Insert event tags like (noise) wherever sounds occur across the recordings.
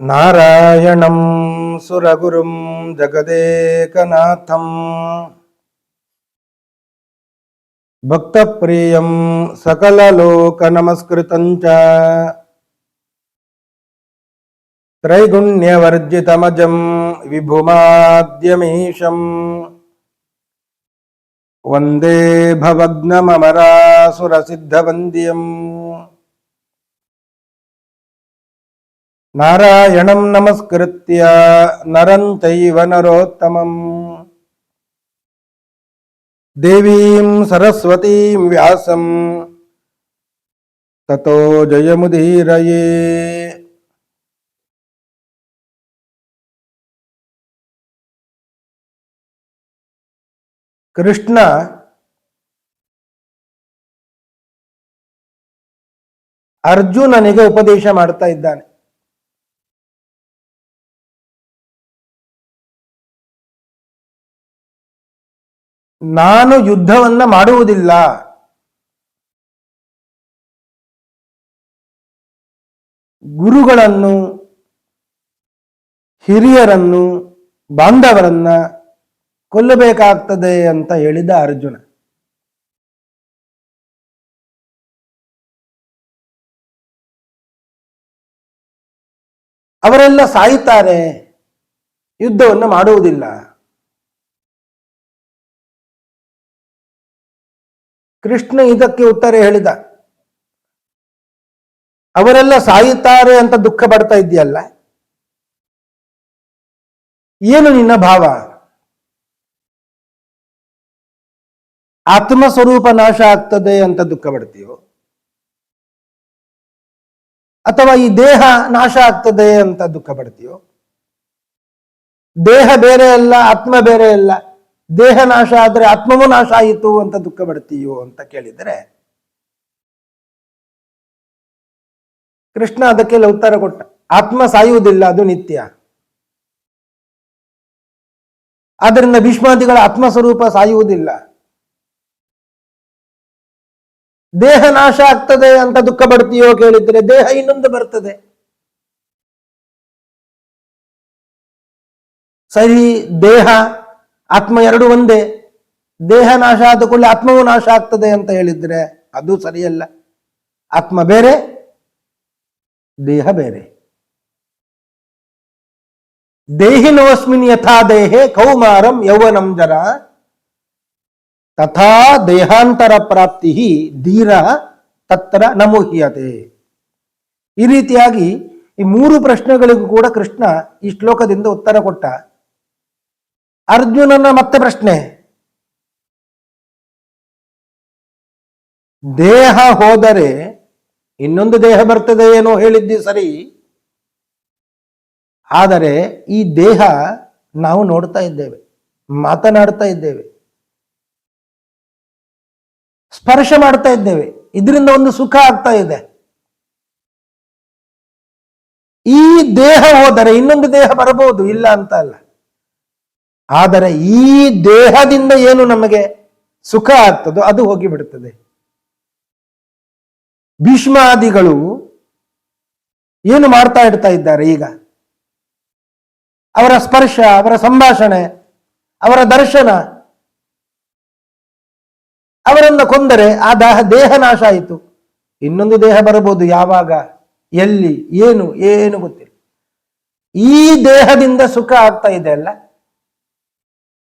నారాయణం సురగురుం జగదేకనాథం. భక్తప్రియం సకలలోకనమస్కృతం చ. త్రైగుణ్యవర్జితమజం విభుమాద్యమీశం. వందే భవగ్నమరాసురసిద్ధవంద్యం ನಾರಾಯಣಂ ನಮಸ್ಕೃತ್ಯ ನರಂತೈವ ನರೋತ್ತಮಂ. ದೇವೀಂ ಸರಸ್ವತೀಂ ವ್ಯಾಸಂ. ತತೋ ಜಯಮುದೀರಯೇ. ಕೃಷ್ಣ ಅರ್ಜುನನಿಗೆ ಉಪದೇಶ ಮಾಡ್ತಾ ಇದ್ದಾನೆ. ನಾನು ಯುದ್ಧವನ್ನ ಮಾಡುವುದಿಲ್ಲ. ಗುರುಗಳನ್ನು ಹಿರಿಯರನ್ನು ಬಾಂಧವರನ್ನ ಕೊಲ್ಲಬೇಕಾಗ್ತದೆ ಅಂತ ಹೇಳಿದ ಅರ್ಜುನ. ಅವರೆಲ್ಲ ಸಾಯುತ್ತಾರೆ ಯುದ್ಧವನ್ನು ಮಾಡುವುದಿಲ್ಲ. ಕೃಷ್ಣ ಇದಕ್ಕೆ ಉತ್ತರ ಹೇಳಿದ. ಅವರೆಲ್ಲ ಸಾಯುತ್ತಾರೆ ಅಂತ ದುಃಖ ಪಡ್ತಾ ಇದೆಯಲ್ಲ ಏನು ನಿನ್ನ ಭಾವ? ಆತ್ಮ ಸ್ವರೂಪ ನಾಶ ಆಗ್ತದೆ ಅಂತ ದುಃಖ ಪಡ್ತೀಯೋ? ಅಥವಾ ಈ ದೇಹ ನಾಶ ಆಗ್ತದೆ ಅಂತ ದುಃಖ ಪಡ್ತೀಯೋ? ದೇಹ ಬೇರೆ ಅಲ್ಲ, ಆತ್ಮ ಬೇರೆ ಅಲ್ಲ. ದೇಹ ನಾಶ ಆದರೆ ಆತ್ಮವೂ ನಾಶ ಆಯಿತು ಅಂತ ದುಃಖ ಪಡ್ತೀಯೋ ಅಂತ ಕೇಳಿದರೆ ಕೃಷ್ಣ ಅದಕ್ಕೆಲ್ಲ ಉತ್ತರ ಕೊಟ್ಟ. ಆತ್ಮ ಸಾಯುವುದಿಲ್ಲ, ಅದು ನಿತ್ಯ. ಆದ್ದರಿಂದ ಭೀಷ್ಮಾದಿಗಳ ಆತ್ಮ ಸ್ವರೂಪ ಸಾಯುವುದಿಲ್ಲ. ದೇಹ ನಾಶ ಆಗ್ತದೆ ಅಂತ ದುಃಖ ಪಡ್ತೀಯೋ ಕೇಳಿದ್ರೆ ದೇಹ ಇನ್ನೊಂದು ಬರ್ತದೆ. ಸರಿ, ದೇಹ ಆತ್ಮ ಎರಡು ಒಂದೇ. ದೇಹ ನಾಶ ಆದ ಕೂಡಲೇ ಆತ್ಮವೂ ನಾಶ ಆಗ್ತದೆ ಅಂತ ಹೇಳಿದ್ರೆ ಅದು ಸರಿಯಲ್ಲ. ಆತ್ಮ ಬೇರೆ, ದೇಹ ಬೇರೆ. ದೇಹಿನೋಸ್ಮಿನ್ ಯಥಾ ದೇಹೆ ಕೌಮಾರಂ ಯೌವನಂ ಜರ. ತಥಾ ದೇಹಾಂತರ ಪ್ರಾಪ್ತಿ ಧೀರ ತತ್ರ ನಮೋಹ್ಯತೆ. ಈ ರೀತಿಯಾಗಿ ಈ ಮೂರು ಪ್ರಶ್ನೆಗಳಿಗೂ ಕೂಡ ಕೃಷ್ಣ ಈ ಶ್ಲೋಕದಿಂದ ಉತ್ತರ ಕೊಟ್ಟ. ಅರ್ಜುನನ ಮತ್ತೆ ಪ್ರಶ್ನೆ. ದೇಹ ಹೋದರೆ ಇನ್ನೊಂದು ದೇಹ ಬರ್ತದೆ ಏನೋ ಹೇಳಿದ್ದಿ ಸರಿ. ಆದರೆ ಈ ದೇಹ ನಾವು ನೋಡ್ತಾ ಇದ್ದೇವೆ, ಮಾತನಾಡ್ತಾ ಇದ್ದೇವೆ, ಸ್ಪರ್ಶ ಮಾಡ್ತಾ ಇದ್ದೇವೆ, ಇದರಿಂದ ಒಂದು ಸುಖ ಆಗ್ತಾ ಇದೆ. ಈ ದೇಹ ಹೋದರೆ ಇನ್ನೊಂದು ದೇಹ ಬರಬಹುದು? ಇಲ್ಲ ಅಂತ ಅಲ್ಲ. ಆದರೆ ಈ ದೇಹದಿಂದ ಏನು ನಮಗೆ ಸುಖ ಆಗ್ತದೋ ಅದು ಹೋಗಿಬಿಡುತ್ತದೆ. ಭೀಷ್ಮಾದಿಗಳು ಏನು ಮಾಡ್ತಾ ಇಡ್ತಾ ಇದ್ದಾರೆ ಈಗ? ಅವರ ಸ್ಪರ್ಶ, ಅವರ ಸಂಭಾಷಣೆ, ಅವರ ದರ್ಶನ, ಅವರನ್ನ ಕೊಂದರೆ ಆ ದೇಹ ದೇಹ ನಾಶ ಆಯಿತು. ಇನ್ನೊಂದು ದೇಹ ಬರಬಹುದು ಯಾವಾಗ? ಎಲ್ಲಿ, ಏನು ಏನು ಗೊತ್ತಿಲ್ಲ. ಈ ದೇಹದಿಂದ ಸುಖ ಆಗ್ತಾ ಇದೆ ಅಲ್ಲ?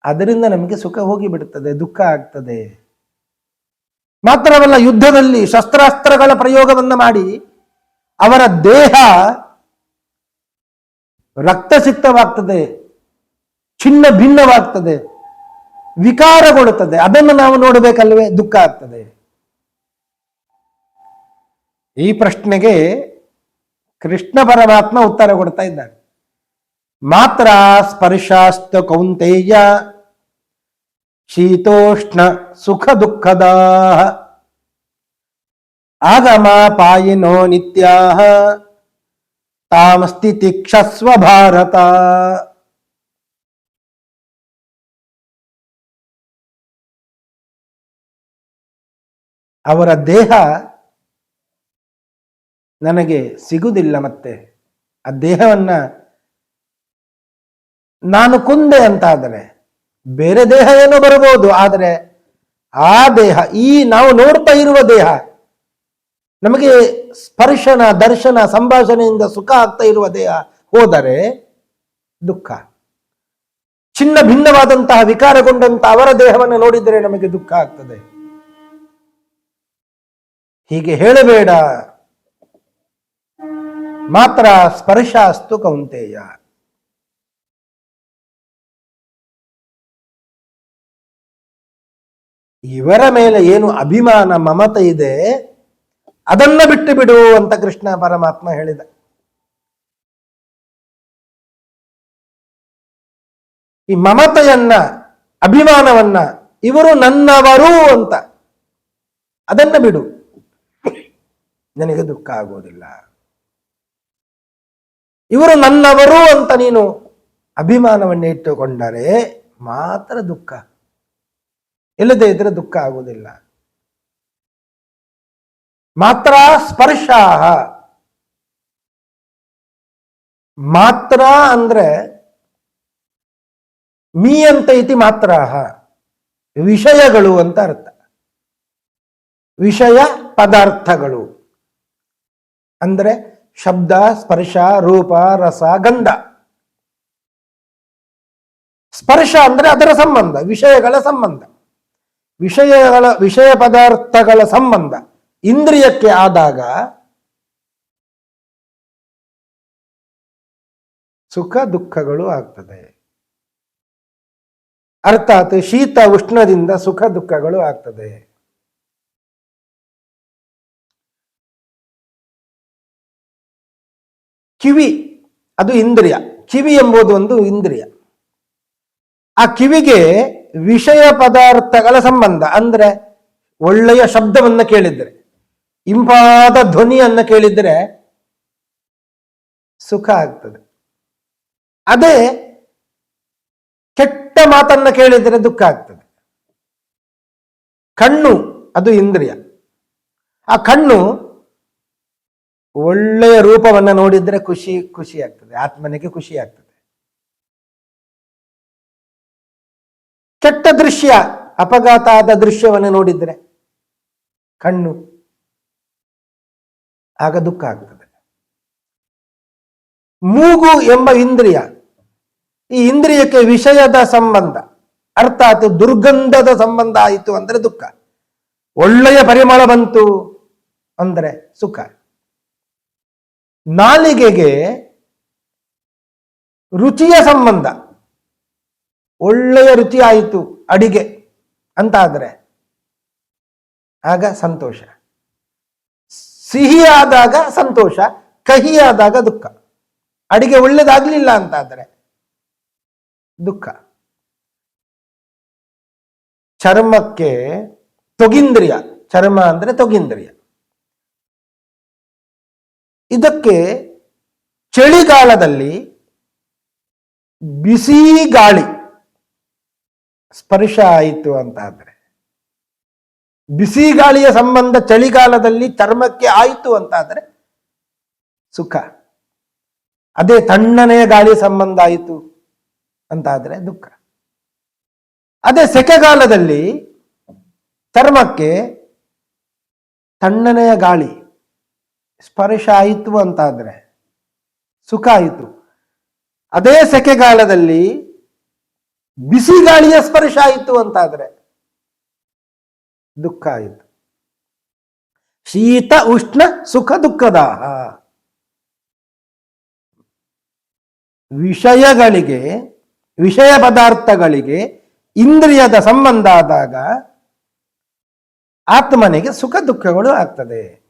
ಅದರಿಂದ ನಮಗೆ ಸುಖ ಹೋಗಿಬಿಡುತ್ತದೆ ದುಃಖ ಆಗ್ತದೆ. ಮಾತ್ರವಲ್ಲ ಯುದ್ಧದಲ್ಲಿ ಶಸ್ತ್ರಾಸ್ತ್ರಗಳ ಪ್ರಯೋಗವನ್ನು ಮಾಡಿ ಅವರ ದೇಹ ರಕ್ತಸಿಕ್ತವಾಗ್ತದೆ ಚಿನ್ನ ಭಿನ್ನವಾಗ್ತದೆ, ವಿಕಾರಗೊಳ್ಳುತ್ತದೆ. ಅದನ್ನು ನಾವು ನೋಡಬೇಕಲ್ವೇ, ದುಃಖ ಆಗ್ತದೆ. ಈ ಪ್ರಶ್ನೆಗೆ ಕೃಷ್ಣ ಪರಮಾತ್ಮ ಉತ್ತರ ಕೊಡ್ತಾ ಇದ್ದಾನೆ ಮಾತ್ರ ಸ್ಪರ್ಶಾಸ್ತ ಕೌಂತೆಯ ಶೀತೋಷ್ಣ ಸುಖ ದುಃಖದ ಆಗಮ ಪಾಯಿನೋ ನಿತ್ಯ ತಾಮಸ್ತಿತಿಕ್ಷಸ್ವ ಭಾರತ. ಅವರ ದೇಹ ನನಗೆ ಸಿಗುವುದಿಲ್ಲ ಮತ್ತೆ. ಆ ದೇಹವನ್ನ ನಾನು ಕುಂದೆ ಅಂತಾದರೆ ಬೇರೆ ದೇಹ ಏನೋ ಬರಬಹುದು, ಆದರೆ ಆ ದೇಹ, ಈ ನಾವು ನೋಡ್ತಾ ಇರುವ ದೇಹ, ನಮಗೆ ಸ್ಪರ್ಶನ, ದರ್ಶನ, ಸಂಭಾಷಣೆಯಿಂದ ಸುಖ ಆಗ್ತಾ ಇರುವ ದೇಹ ಹೋದರೆ ದುಃಖ. ಚಿನ್ನ ಭಿನ್ನವಾದಂತಹ ವಿಕಾರಗೊಂಡಂತಹ ಅವರ ದೇಹವನ್ನು ನೋಡಿದರೆ ನಮಗೆ ದುಃಖ ಆಗ್ತದೆ. ಹೀಗೆ ಹೇಳಬೇಡ. ಮಾತ್ರ ಸ್ಪರ್ಶ ಅಸ್ತು ಕೌಂತೆಯ. ಇವರ ಮೇಲೆ ಏನು ಅಭಿಮಾನ, ಮಮತೆ ಇದೆ, ಅದನ್ನ ಬಿಟ್ಟು ಬಿಡು ಅಂತ ಕೃಷ್ಣ ಪರಮಾತ್ಮ ಹೇಳಿದ. ಈ ಮಮತೆಯನ್ನ, ಅಭಿಮಾನವನ್ನ ಇವರು ನನ್ನವರು ಅಂತ, ಅದನ್ನ ಬಿಡು. ನನಗೆ ದುಃಖ ಆಗೋದಿಲ್ಲ. ಇವರು ನನ್ನವರು ಅಂತ ನೀನು ಅಭಿಮಾನವನ್ನು ಇಟ್ಟುಕೊಂಡರೆ ಮಾತ್ರ ದುಃಖ. ಇಲ್ಲದೆ ಇದ್ರೆ ದುಃಖ ಆಗುವುದಿಲ್ಲ. ಮಾತ್ರ ಸ್ಪರ್ಶ ಮಾತ್ರ ಅಂದ್ರೆ ಮೀ ಅಂತ ಇತಿ ಮಾತ್ರ ವಿಷಯಗಳು ಅಂತ ಅರ್ಥ. ವಿಷಯ ಪದಾರ್ಥಗಳು. ಅಂದ್ರೆ ಶಬ್ದ, ಸ್ಪರ್ಶ, ರೂಪ, ರಸ, ಗಂಧ. ಸ್ಪರ್ಶ ಅಂದ್ರೆ ಅದರ ಸಂಬಂಧ, ವಿಷಯಗಳ ಸಂಬಂಧ. ವಿಷಯಗಳ, ವಿಷಯ ಪದಾರ್ಥಗಳ ಸಂಬಂಧ ಇಂದ್ರಿಯಕ್ಕೆ ಆದಾಗ ಸುಖ ದುಃಖಗಳು ಆಗ್ತದೆ. ಅರ್ಥಾತ್ ಶೀತ ಉಷ್ಣದಿಂದ ಸುಖ ದುಃಖಗಳು ಆಗ್ತದೆ. ಕಿವಿ, ಅದು ಇಂದ್ರಿಯ. ಕಿವಿ ಎಂಬುದು ಒಂದು ಇಂದ್ರಿಯ. ಆ ಕಿವಿಗೆ ವಿಷಯ ಪದಾರ್ಥಗಳ ಸಂಬಂಧ, ಅಂದ್ರೆ ಒಳ್ಳೆಯ ಶಬ್ದವನ್ನು ಕೇಳಿದ್ರೆ, ಇಂಪಾದ ಧ್ವನಿಯನ್ನು ಕೇಳಿದ್ರೆ ಸುಖ ಆಗ್ತದೆ. ಅದೇ ಕೆಟ್ಟ ಮಾತನ್ನ ಕೇಳಿದ್ರೆ ದುಃಖ ಆಗ್ತದೆ. ಕಣ್ಣು, ಅದು ಇಂದ್ರಿಯ. ಆ ಕಣ್ಣು ಒಳ್ಳೆಯ ರೂಪವನ್ನು ನೋಡಿದ್ರೆ ಖುಷಿ ಖುಷಿ ಆಗ್ತದೆ. ಆತ್ಮನಿಗೆ ಖುಷಿ ಆಗ್ತದೆ. ಕೆಟ್ಟ ದೃಶ್ಯ, ಅಪಘಾತ ಆದ ದೃಶ್ಯವನ್ನು ನೋಡಿದ್ರೆ ಕಣ್ಣು ಆಗ ದುಃಖ ಆಗ್ತದೆ. ಮೂಗು ಎಂಬ ಇಂದ್ರಿಯ, ಈ ಇಂದ್ರಿಯಕ್ಕೆ ವಿಷಯದ ಸಂಬಂಧ, ಅರ್ಥಾತ್ ದುರ್ಗಂಧದ ಸಂಬಂಧ ಆಯಿತು ಅಂದ್ರೆ ದುಃಖ. ಒಳ್ಳೆಯ ಪರಿಮಳ ಬಂತು ಅಂದ್ರೆ ಸುಖ. ನಾಲಿಗೆಗೆ ರುಚಿಯ ಸಂಬಂಧ ಒಳ್ಳೆಯ ಆಯಿತು ಅಡಿಗೆ ಅಂತಾದರೆ ಆಗ ಸಂತೋಷ. ಸಿಹಿ ಆದಾಗ ಸಂತೋಷ ಕಹಿ ಆದಾಗ ದುಃಖ. ಅಡಿಗೆ ಒಳ್ಳೇದಾಗಲಿಲ್ಲ ಅಂತಾದರೆ ದುಃಖ. ಚರ್ಮಕ್ಕೆ ತೊಗಿಂದ್ರಿಯ, ಚರ್ಮ ಅಂದ್ರೆ ತೊಗಿಂದ್ರಿಯ. ಇದಕ್ಕೆ ಚಳಿಗಾಲದಲ್ಲಿ ಬಿಸಿ ಗಾಳಿ ಸ್ಪರ್ಶ ಆಯಿತು ಅಂತ ಆದ್ರೆ ಬಿಸಿ ಗಾಳಿಯ ಸಂಬಂಧ ಚಳಿಗಾಲದಲ್ಲಿ ಚರ್ಮಕ್ಕೆ ಆಯಿತು ಅಂತ ಆದ್ರೆ ಸುಖ. ಅದೇ ತಣ್ಣನೆಯ ಗಾಳಿ ಸಂಬಂಧ ಆಯಿತು ಅಂತ ಆದ್ರೆ ದುಃಖ. ಅದೇ ಸೆಕೆಗಾಲದಲ್ಲಿ ಚರ್ಮಕ್ಕೆ ತಣ್ಣನೆಯ ಗಾಳಿ ಸ್ಪರ್ಶ ಆಯಿತು ಅಂತಾದ್ರೆ ಸುಖ ಆಯಿತು. ಅದೇ ಸೆಕೆಗಾಲದಲ್ಲಿ ಬಿಸಿ ಗಾಳಿಯ ಸ್ಪರ್ಶ ಆಯಿತು ಅಂತಾದ್ರೆ ದುಃಖ ಆಯಿತು. ಶೀತ, ಉಷ್ಣ, ಸುಖ, ದುಃಖದಾಹ. ವಿಷಯಗಳಿಗೆ, ವಿಷಯ ಪದಾರ್ಥಗಳಿಗೆ ಇಂದ್ರಿಯದ ಸಂಬಂಧ ಆದಾಗ ಆತ್ಮನಿಗೆ ಸುಖ, ದುಃಖಗಳು ಆಗ್ತದೆ.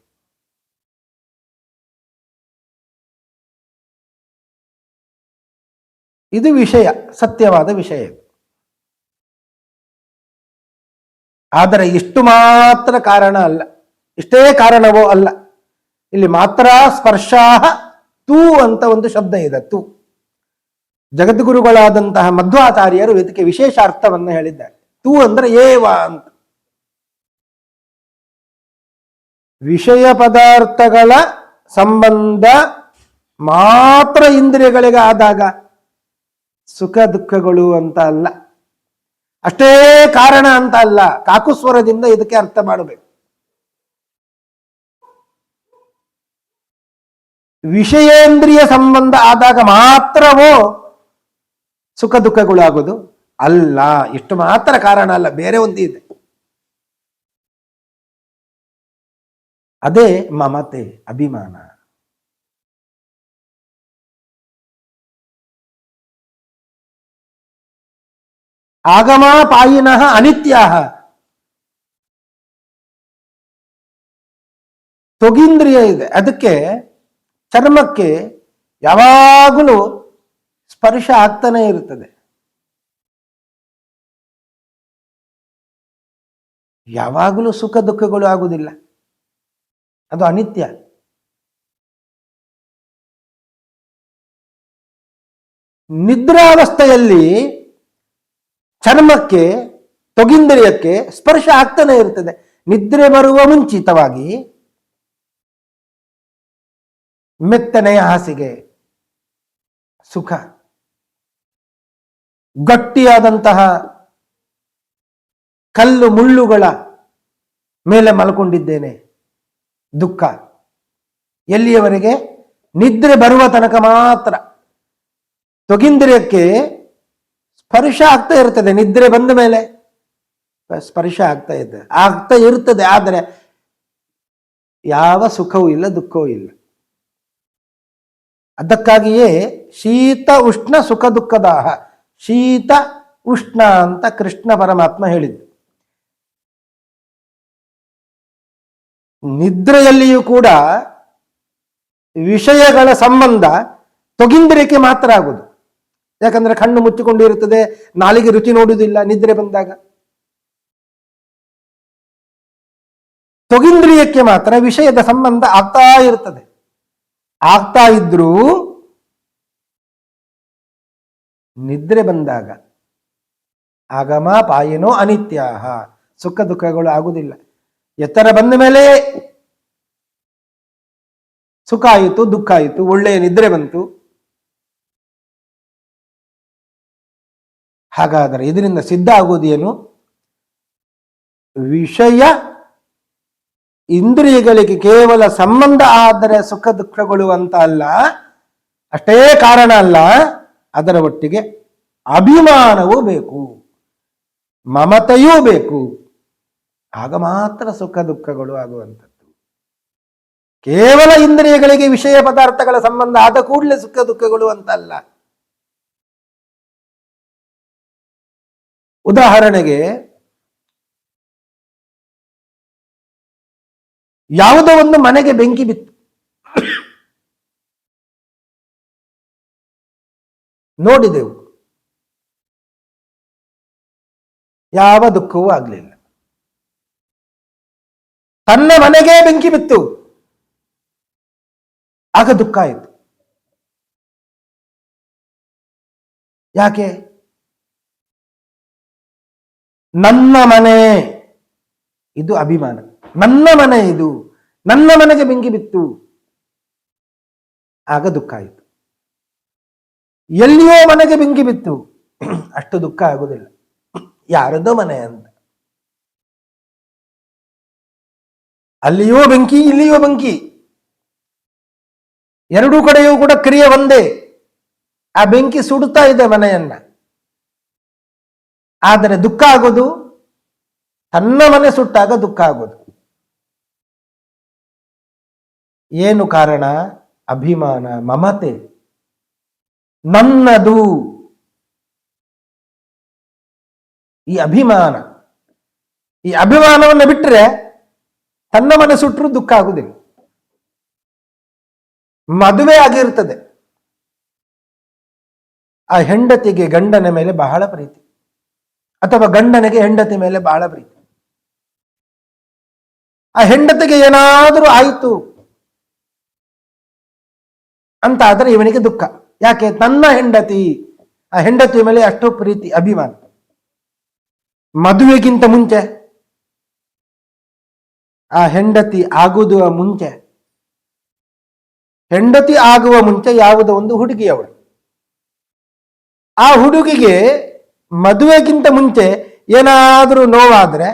ಇದು ವಿಷಯ, ಸತ್ಯವಾದ ವಿಷಯ. ಆದರೆ ಇಷ್ಟು ಮಾತ್ರ ಕಾರಣ ಅಲ್ಲ. ಇಷ್ಟೇ ಕಾರಣವೋ ಅಲ್ಲ. ಇಲ್ಲಿ ಮಾತ್ರ ಸ್ಪರ್ಶಾಹ ತೂ ಅಂತ ಒಂದು ಶಬ್ದ ಇದೆ, ತೂ. ಜಗದ್ಗುರುಗಳಾದಂತಹ ಮಧ್ವಾಚಾರ್ಯರು ಇದಕ್ಕೆ ವಿಶೇಷ ಅರ್ಥವನ್ನು ಹೇಳಿದ್ದಾರೆ. ತೂ ಅಂದ್ರೆ ಏವ ಅಂತ. ವಿಷಯ ಪದಾರ್ಥಗಳ ಸಂಬಂಧ ಮಾತ್ರ ಇಂದ್ರಿಯಗಳಿಗೆ ಆದಾಗ ಸುಖ ದುಃಖಗಳು ಅಂತ ಅಲ್ಲ. ಅಷ್ಟೇ ಕಾರಣ ಅಂತ ಅಲ್ಲ. ಕಾಕುಸ್ವರದಿಂದ ಇದಕ್ಕೆ ಅರ್ಥ ಮಾಡಬೇಕು. ವಿಷಯೇಂದ್ರಿಯ ಸಂಬಂಧ ಆದಾಗ ಮಾತ್ರವೋ ಸುಖ ದುಃಖಗಳು ಆಗೋದು ಅಲ್ಲ. ಇಷ್ಟು ಮಾತ್ರ ಕಾರಣ ಅಲ್ಲ. ಬೇರೆ ಒಂದು ಇದೆ. ಅದೇ ಮಮತೆ, ಅಭಿಮಾನ. ಆಗಮಾಪಾಯಿನಃ ಅನಿತ್ಯ ತೊಗೀಂದ್ರಿಯ ಇದೆ. ಅದಕ್ಕೆ ಚರ್ಮಕ್ಕೆ ಯಾವಾಗಲೂ ಸ್ಪರ್ಶ ಆಗ್ತಾನೆ ಇರುತ್ತದೆ ಯಾವಾಗಲೂ ಸುಖ ದುಃಖಗಳು ಆಗುವುದಿಲ್ಲ. ಅದು ಅನಿತ್ಯ. ನಿದ್ರಾವಸ್ಥೆಯಲ್ಲಿ ಚರ್ಮಕ್ಕೆ, ತೊಗಿಂದ್ರಿಯಕ್ಕೆ ಸ್ಪರ್ಶ ಆಗ್ತಾನೆ ಇರ್ತದೆ. ನಿದ್ರೆ ಬರುವ ಮುಂಚಿತವಾಗಿ ಮೆತ್ತನೆಯ ಹಾಸಿಗೆ, ಸುಖ. ಗಟ್ಟಿಯಾದಂತಹ ಕಲ್ಲು ಮುಳ್ಳುಗಳ ಮೇಲೆ ಮಲ್ಕೊಂಡಿದ್ದೇನೆ. ದುಃಖ. ಎಲ್ಲಿಯವರೆಗೆ? ನಿದ್ರೆ ಬರುವ ತನಕ ಮಾತ್ರ. ತೊಗಿಂದ್ರಿಯಕ್ಕೆ ಸ್ಪರ್ಶ ಆಗ್ತಾ ಇರ್ತದೆ, ನಿದ್ರೆ ಬಂದ ಮೇಲೆ. ಸ್ಪರ್ಶ ಆಗ್ತಾ ಇದೆ. ಆಗ್ತಾ ಇರ್ತದೆ, ಆದರೆ ಯಾವ ಸುಖವೂ ಇಲ್ಲ, ದುಃಖವೂ ಇಲ್ಲ. ಅದಕ್ಕಾಗಿಯೇ ಶೀತ ಉಷ್ಣ ಸುಖ ದುಃಖದಾಹ. ಶೀತ ಉಷ್ಣ ಅಂತ ಕೃಷ್ಣ ಪರಮಾತ್ಮ ಹೇಳಿದ್ದು. ನಿದ್ರೆಯಲ್ಲಿಯೂ ಕೂಡ ವಿಷಯಗಳ ಸಂಬಂಧ ತೊಗಿಂದಿರಿಕೆ ಮಾತ್ರ ಆಗುದು. ಯಾಕಂದ್ರೆ ಕಣ್ಣು ಮುಚ್ಚಿಕೊಂಡಿರುತ್ತದೆ, ನಾಲಿಗೆ ರುಚಿ ನೋಡುವುದಿಲ್ಲ, ನಿದ್ರೆ ಬಂದಾಗ. ತೊಗಿಂದ್ರಿಯಕ್ಕೆ ಮಾತ್ರ ವಿಷಯದ ಸಂಬಂಧ ಆಗ್ತಾ ಇರ್ತದೆ ಆಗ್ತಾ ಇದ್ರೂ ನಿದ್ರೆ ಬಂದಾಗ, ಆಗಮ ಪಾಯನೋ ಅನಿತ್ಯಾಹ, ಸುಖ ದುಃಖಗಳು ಆಗುವುದಿಲ್ಲ. ಎತ್ತರ ಬಂದ ಮೇಲೆ ಸುಖ ಆಯಿತು, ದುಃಖ ಆಯಿತು, ಒಳ್ಳೆಯ ನಿದ್ರೆ ಬಂತು. ಹಾಗಾದರೆ ಇದರಿಂದ ಸಿದ್ಧ ಆಗುವುದೇನು ವಿಷಯ ಇಂದ್ರಿಯಗಳಿಗೆ ಕೇವಲ ಸಂಬಂಧ ಆದರೆ ಸುಖ ದುಃಖಗಳು ಅಂತ ಅಲ್ಲ. ಅಷ್ಟೇ ಕಾರಣ ಅಲ್ಲ. ಅದರ ಒಟ್ಟಿಗೆ ಅಭಿಮಾನವೂ ಬೇಕು. ಮಮತೆಯೂ ಬೇಕು. ಆಗ ಮಾತ್ರ ಸುಖ ದುಃಖಗಳು ಆಗುವಂಥದ್ದು. ಕೇವಲ ಇಂದ್ರಿಯಗಳಿಗೆ ವಿಷಯ ಪದಾರ್ಥಗಳ ಸಂಬಂಧ ಆದ ಕೂಡಲೇ ಸುಖ ದುಃಖಗಳು ಅಂತಲ್ಲ ಉದಾಹರಣೆಗೆ, ಯಾವುದೋ ಒಂದು ಮನೆಗೆ ಬೆಂಕಿ ಬಿತ್ತು. ನೋಡಿದೆವು. ಯಾವ ದುಃಖವೂ ಆಗಲಿಲ್ಲ. ತನ್ನ ಮನೆಗೆ ಬೆಂಕಿ ಬಿತ್ತು. ಆಗ ದುಃಖ ಆಯಿತು. ಯಾಕೆ? ನನ್ನ ಮನೆ ಇದು ಅಭಿಮಾನ. ನನ್ನ ಮನೆ ಇದು. ನನ್ನ ಮನೆಗೆ ಬೆಂಕಿ ಬಿತ್ತು. ಆಗ ದುಃಖ ಆಯಿತು. ಎಲ್ಲಿಯೋ ಮನೆಗೆ ಬೆಂಕಿ ಬಿತ್ತು. (clears throat) ಅಷ್ಟು ದುಃಖ ಆಗುದಿಲ್ಲ. (clears throat) ಯಾರದೋ ಮನೆ ಅಂತ. ಅಲ್ಲಿಯೋ ಬೆಂಕಿ, ಇಲ್ಲಿಯೋ ಬೆಂಕಿ. ಎರಡೂ ಕಡೆಯೂ ಕೂಡ ಕ್ರಿಯೆ ಒಂದೇ. ಆ ಬೆಂಕಿ ಸುಡುತ್ತಾ ಇದೆ ಮನೆಯನ್ನ. ಆದರೆ ದುಃಖ ಆಗೋದು, ತನ್ನ ಮನೆ ಸುಟ್ಟಾಗ ದುಃಖ ಆಗೋದು. ಏನು ಕಾರಣ? ಅಭಿಮಾನ, ಮಮತೆ. ನನ್ನದು. ಈ ಅಭಿಮಾನ. ಈ ಅಭಿಮಾನವನ್ನು ಬಿಟ್ಟರೆ ತನ್ನ ಮನೆ ಸುಟ್ಟರು ದುಃಖ ಆಗುದಿಲ್ಲ. ಮದುವೆ ಆಗಿರ್ತದೆ. ಆ ಹೆಂಡತಿಗೆ ಗಂಡನ ಮೇಲೆ ಬಹಳ ಪ್ರೀತಿ. ಅಥವಾ ಗಂಡನಿಗೆ ಹೆಂಡತಿ ಮೇಲೆ ಬಹಳ ಪ್ರೀತಿ. ಆ ಹೆಂಡತಿಗೆ ಏನಾದರೂ ಆಯಿತು ಅಂತ ಆದರೆ ಇವನಿಗೆ ದುಃಖ. ಯಾಕೆ? ತನ್ನ ಹೆಂಡತಿ, ಆ ಹೆಂಡತಿಯ ಮೇಲೆ ಅಷ್ಟು ಪ್ರೀತಿ, ಅಭಿಮಾನ. ಮದುವೆಗಿಂತ ಮುಂಚೆ, ಆ ಹೆಂಡತಿ ಆಗುವುದುವ ಮುಂಚೆ, ಹೆಂಡತಿ ಆಗುವ ಮುಂಚೆ ಯಾವುದೋ ಒಂದು ಹುಡುಗಿ ಅವಳು ಆ ಹುಡುಗಿಗೆ ಮದುವೆಗಿಂತ ಮುಂಚೆ ಏನಾದರೂ ನೋವಾದರೆ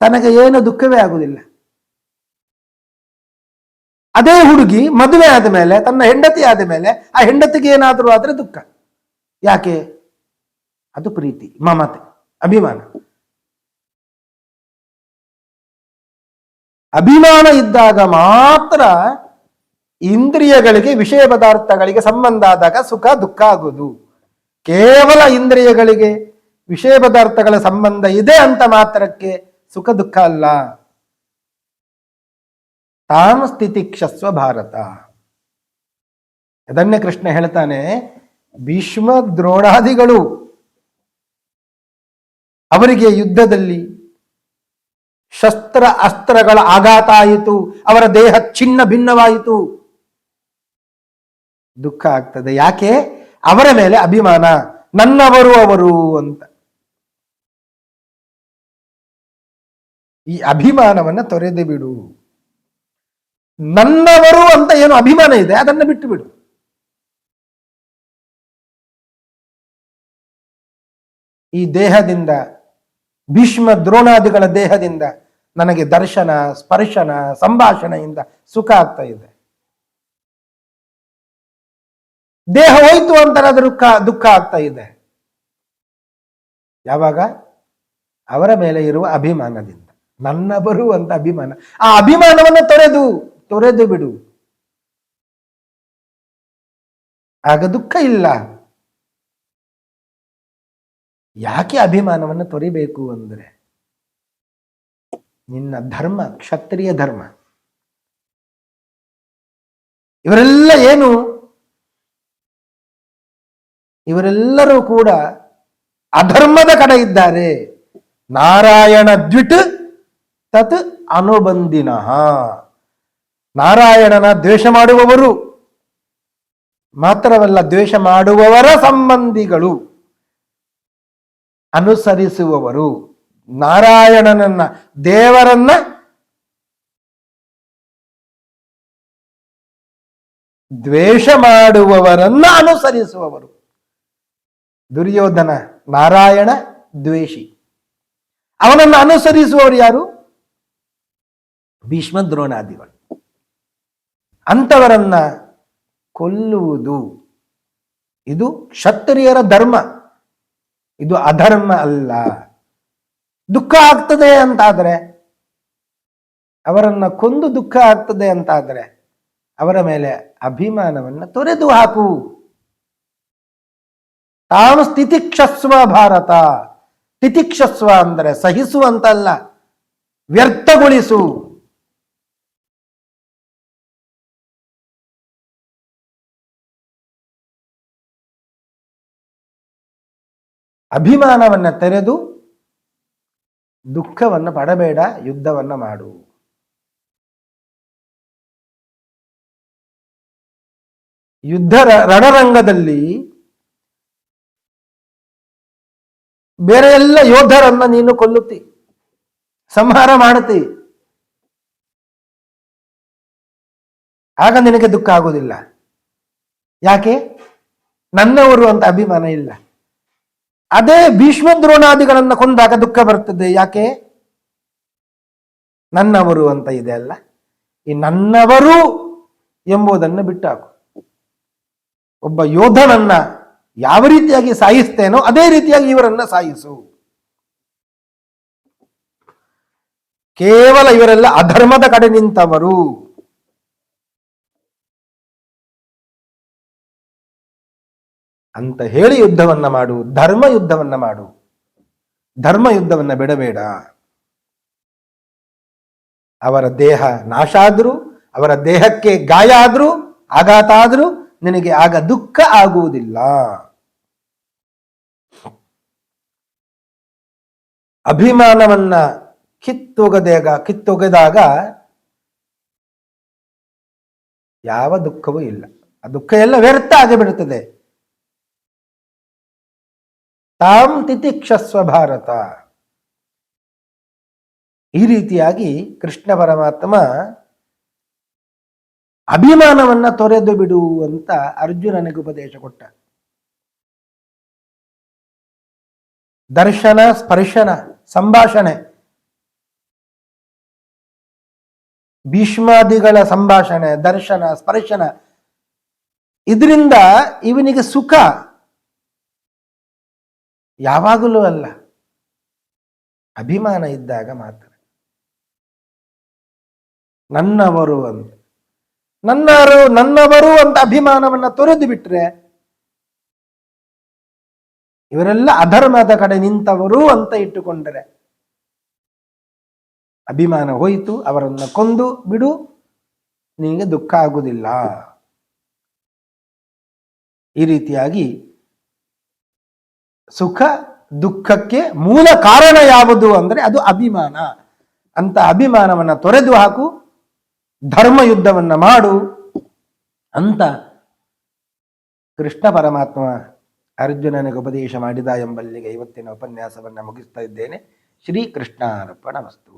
ತನಗೆ ಏನು ದುಃಖವೇ ಆಗುವುದಿಲ್ಲ ಅದೇ ಹುಡುಗಿ ಮದುವೆ ಆದ ಮೇಲೆ, ತನ್ನ ಹೆಂಡತಿ ಆದ ಮೇಲೆ ಆ ಹೆಂಡತಿಗೆ ಏನಾದರೂ ಆದರೆ ದುಃಖ. ಯಾಕೆ? ಅದು ಪ್ರೀತಿ, ಮಮತೆ, ಅಭಿಮಾನ. ಅಭಿಮಾನ ಇದ್ದಾಗ ಮಾತ್ರ ಇಂದ್ರಿಯಗಳಿಗೆ, ವಿಷಯ ಪದಾರ್ಥಗಳಿಗೆ ಸಂಬಂಧ ಆದಾಗ ಸುಖ ದುಃಖ ಆಗುವುದು ಕೇವಲ ಇಂದ್ರಿಯಗಳಿಗೆ ವಿಷಯ ಪದಾರ್ಥಗಳ ಸಂಬಂಧ ಇದೆ ಅಂತ ಮಾತ್ರಕ್ಕೆ ಸುಖ ದುಃಖ ಅಲ್ಲ. ತಾನು ಸ್ಥಿತಿಕ್ಷಸ್ವ ಭಾರತ. ಅದನ್ನೇ ಕೃಷ್ಣ ಹೇಳ್ತಾನೆ, ಭೀಷ್ಮ ದ್ರೋಣಾದಿಗಳು ಅವರಿಗೆ ಯುದ್ಧದಲ್ಲಿ ಶಸ್ತ್ರ ಅಸ್ತ್ರಗಳ ಆಘಾತ ಆಯಿತು, ಅವರ ದೇಹ ಚಿನ್ನ ಭಿನ್ನವಾಯಿತು. ದುಃಖ ಆಗ್ತದೆ. ಯಾಕೆ? ಅವರ ಮೇಲೆ ಅಭಿಮಾನ, ನನ್ನವರು ಅವರು ಅಂತ. ಈ ಅಭಿಮಾನವನ್ನ ತೊರೆದು ಬಿಡು. ನನ್ನವರು ಅಂತ ಏನು ಅಭಿಮಾನ ಇದೆ, ಅದನ್ನ ಬಿಟ್ಟು ಬಿಡು. ಈ ದೇಹದಿಂದ, ಭೀಷ್ಮ ದ್ರೋಣಾದಿಗಳ ದೇಹದಿಂದ ನನಗೆ ದರ್ಶನ, ಸ್ಪರ್ಶನ, ಸಂಭಾಷಣೆಯಿಂದ ಸುಖ ಆಗ್ತಾ ಇದೆ. ದೇಹ ಹೋಯ್ತು ಅಂತ ಅದರ ದುಃಖ ದುಃಖ ಆಗ್ತಾ ಇದೆ. ಯಾವಾಗ? ಅವರ ಮೇಲೆ ಇರುವ ಅಭಿಮಾನದಿಂದ. ನನ್ನ ಬರುವಂತ ಅಭಿಮಾನ. ಆ ಅಭಿಮಾನವನ್ನು ತೊರೆದು ತೊರೆದು ಬಿಡು. ಆಗ ದುಃಖ ಇಲ್ಲ. ಯಾಕೆ ಅಭಿಮಾನವನ್ನು ತೊರಿಬೇಕು ಅಂದ್ರೆ, ನಿನ್ನ ಧರ್ಮ, ಕ್ಷತ್ರಿಯ ಧರ್ಮ. ಇವರೆಲ್ಲ ಏನು? ಇವರೆಲ್ಲರೂ ಕೂಡ ಅಧರ್ಮದ ಕಡೆ ಇದ್ದಾರೆ. ನಾರಾಯಣ ದ್ವಿಟ್ ತತ್ ಅನುಬಂಧಿನ. ನಾರಾಯಣನ ದ್ವೇಷ ಮಾಡುವವರು ಮಾತ್ರವಲ್ಲ ದ್ವೇಷ ಮಾಡುವವರ ಸಂಬಂಧಿಗಳು ಅನುಸರಿಸುವವರು. ನಾರಾಯಣನನ್ನ ದೇವರನ್ನ ದ್ವೇಷ ಮಾಡುವವರನ್ನ ಅನುಸರಿಸುವವರು. ದುರ್ಯೋಧನ ನಾರಾಯಣ ದ್ವೇಷಿ. ಅವನನ್ನು ಅನುಸರಿಸುವವರು ಯಾರು? ಭೀಷ್ಮ ದ್ರೋಣಾದಿಗಳು. ಅಂಥವರನ್ನ ಕೊಲ್ಲುವುದು ಇದು ಕ್ಷತ್ರಿಯರ ಧರ್ಮ. ಇದು ಅಧರ್ಮ ಅಲ್ಲ. ದುಃಖ ಆಗ್ತದೆ ಅಂತಾದರೆ, ಅವರನ್ನ ಕೊಂದು ದುಃಖ ಆಗ್ತದೆ ಅಂತಾದರೆ, ಅವರ ಮೇಲೆ ಅಭಿಮಾನವನ್ನು ತೊರೆದು ಹಾಕು. ತಾನು ಸ್ಥಿತಿಕ್ಷಸ್ವ ಭಾರತ. ತಿತಿಕ್ಷಸ್ವ ಅಂದರೆ ಸಹಿಸುವಂತಲ್ಲ, ವ್ಯರ್ಥಗೊಳಿಸು. ಅಭಿಮಾನವನ್ನ ತೆರೆದು ದುಃಖವನ್ನು ಪಡಬೇಡ, ಯುದ್ಧವನ್ನ ಮಾಡು. ಯುದ್ಧ ರಣರಂಗದಲ್ಲಿ ಬೇರೆ ಎಲ್ಲ ಯೋಧರನ್ನ ನೀನು ಕೊಲ್ಲುತ್ತಿ, ಸಂಹಾರ ಮಾಡುತ್ತಿ. ಆಗ ನಿನಗೆ ದುಃಖ ಆಗುವುದಿಲ್ಲ. ಯಾಕೆ? ನನ್ನವರು ಅಂತ ಅಭಿಮಾನ ಇಲ್ಲ. ಅದೇ ಭೀಷ್ಮ ದ್ರೋಣಾದಿಗಳನ್ನ ಕೊಂದಾಗ ದುಃಖ ಬರ್ತದೆ. ಯಾಕೆ? ನನ್ನವರು ಅಂತ ಇದೆ ಅಲ್ಲ. ಈ ನನ್ನವರು ಎಂಬುದನ್ನು ಬಿಟ್ಟಾಕು. ಒಬ್ಬ ಯೋಧನನ್ನ ಯಾವ ರೀತಿಯಾಗಿ ಸಾಯಿಸ್ತೇನೋ ಅದೇ ರೀತಿಯಾಗಿ ಇವರನ್ನ ಸಾಯಿಸು. ಕೇವಲ ಇವರೆಲ್ಲ ಅಧರ್ಮದ ಕಡೆ ನಿಂತವರು. ಅಂತ ಹೇಳಿ ಯುದ್ಧವನ್ನ ಮಾಡು, ಧರ್ಮ ಯುದ್ಧವನ್ನ ಮಾಡು. ಧರ್ಮ ಯುದ್ಧವನ್ನ ಬಿಡಬೇಡ. ಅವರ ದೇಹ ನಾಶ ಆದ್ರೂ, ಅವರ ದೇಹಕ್ಕೆ ಗಾಯ ಆದ್ರೂ, ಆಘಾತ ಆದ್ರೂ ನಿನಗೆ ಆಗ ದುಃಖ ಆಗುವುದಿಲ್ಲ. ಅಭಿಮಾನವನ್ನ ಕಿತ್ತೊಗದಾಗ, ಕಿತ್ತೊಗೆದಾಗ ಯಾವ ದುಃಖವೂ ಇಲ್ಲ. ಆ ದುಃಖ ಎಲ್ಲ ವ್ಯರ್ಥ ಆಗಿಬಿಡುತ್ತದೆ ತಾಂ ತಿತಿಕ್ಷಸ್ವ ಭಾರತ. ಈ ರೀತಿಯಾಗಿ ಕೃಷ್ಣ ಪರಮಾತ್ಮ ಅಭಿಮಾನವನ್ನ ತೊರೆದು ಬಿಡು ಅಂತ ಅರ್ಜುನನಿಗೆ ಉಪದೇಶ ಕೊಟ್ಟ. ದರ್ಶನ, ಸ್ಪರ್ಶನ ಸಂಭಾಷಣೆ. ಭೀಷ್ಮಾದಿಗಳ ಸಂಭಾಷಣೆ, ದರ್ಶನ, ಸ್ಪರ್ಶನ. ಇದರಿಂದ ಇವನಿಗೆ ಸುಖ. ಯಾವಾಗಲೂ ಅಲ್ಲ. ಅಭಿಮಾನ ಇದ್ದಾಗ ಮಾತ್ರ. ನನ್ನವರು ಅಂತ. ನನ್ನರು, ನನ್ನವರು ಅಂತ ಅಭಿಮಾನವನ್ನ ತೊರೆದು ಬಿಟ್ರೆ ಇವರೆಲ್ಲ ಅಧರ್ಮದ ಕಡೆ ನಿಂತವರು ಅಂತ ಇಟ್ಟುಕೊಂಡರೆ. ಅಭಿಮಾನ ಹೋಯಿತು, ಅವರನ್ನು ಕೊಂದು ಬಿಡು, ನಿನಗೆ ದುಃಖ ಆಗುವುದಿಲ್ಲ. ಈ ರೀತಿಯಾಗಿ ಸುಖ ದುಃಖಕ್ಕೆ ಮೂಲ ಕಾರಣ ಯಾವುದು ಅಂದ್ರೆ ಅದು ಅಭಿಮಾನ. ಅಂತ ಅಭಿಮಾನವನ್ನ ತೊರೆದು ಹಾಕು, ಧರ್ಮ ಯುದ್ಧವನ್ನ ಮಾಡು ಅಂತ ಕೃಷ್ಣ ಪರಮಾತ್ಮ ಅರ್ಜುನನಿಗೆ ಉಪದೇಶ ಮಾಡಿದ ಎಂಬಲ್ಲಿಗೆ ಇವತ್ತಿನ ಉಪನ್ಯಾಸವನ್ನು ಮುಗಿಸ್ತಾ ಇದ್ದೇನೆ. ಶ್ರೀಕೃಷ್ಣಾರ್ಪಣ ವಸ್ತು